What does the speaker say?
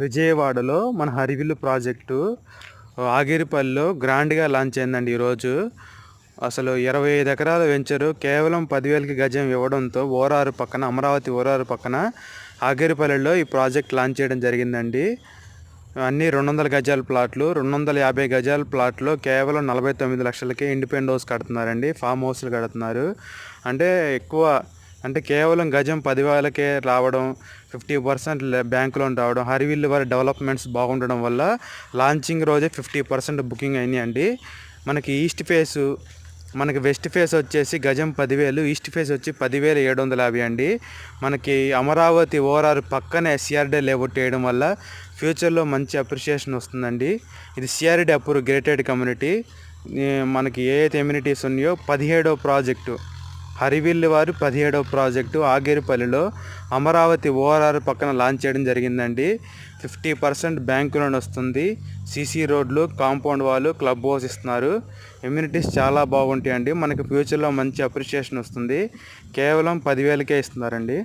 విజయవాడలో మన హరివిల్లు ప్రాజెక్టు ఆగిరిపల్లిలో గ్రాండ్గా లాంచ్ అయిందండి ఈరోజు. అసలు ఇరవై ఐదు ఎకరాల వెంచరు కేవలం పదివేలకి గజం ఇవ్వడంతో ఓరారు పక్కన అమరావతి ఓరారు పక్కన ఆగిరిపల్లిలో ఈ ప్రాజెక్ట్ లాంచ్ చేయడం జరిగిందండి. అన్ని రెండు వందల గజాల ప్లాట్లు రెండు వందల యాభై గజాల ప్లాట్లో కేవలం నలభై తొమ్మిది లక్షలకే ఇండిపెండెంట్ హౌస్ కడుతున్నారండి ఫామ్ హౌస్లు కడుతున్నారు. అంటే ఎక్కువ అంటే కేవలం గజం పదివేలకే రావడం ఫిఫ్టీ పర్సెంట్ బ్యాంక్ లోన్ రావడం హరివిల్లు వారి డెవలప్మెంట్స్ బాగుండడం వల్ల లాంచింగ్ రోజే ఫిఫ్టీ పర్సెంట్ బుకింగ్ అయినాయండి. మనకి ఈస్ట్ ఫేసు మనకి వెస్ట్ ఫేస్ వచ్చేసి గజం పదివేలు ఈస్ట్ ఫేస్ వచ్చి పదివేల ఏడు వందల యాభై అండి. మనకి అమరావతి ఓఆర్ఆర్ పక్కనే సిఆర్డే లేఅవుట్ వేయడం వల్ల ఫ్యూచర్లో మంచి అప్రిషియేషన్ వస్తుందండి. ఇది సిఆర్డి అప్రూవ్ గ్రేటెడ్ కమ్యూనిటీ. మనకి ఏ అయితే ఎమ్యూనిటీస్ ఉన్నాయో పదిహేడో ప్రాజెక్టు. హరివిల్లి వారు పదిహేడవ ప్రాజెక్టు ఆగేరుపల్లిలో అమరావతి ఓఆర్ఆర్ పక్కన లాంచ్ చేయడం జరిగిందండి. ఫిఫ్టీ పర్సెంట్ బ్యాంకు లోన్ వస్తుంది. సీసీ రోడ్లు కాంపౌండ్ వాళ్ళు క్లబ్ హౌస్ ఇస్తున్నారు. ఇమ్యూనిటీస్ చాలా బాగుంటాయండి. మనకి ఫ్యూచర్లో మంచి అప్రిషియేషన్ వస్తుంది. కేవలం పదివేలకే ఇస్తున్నారండి.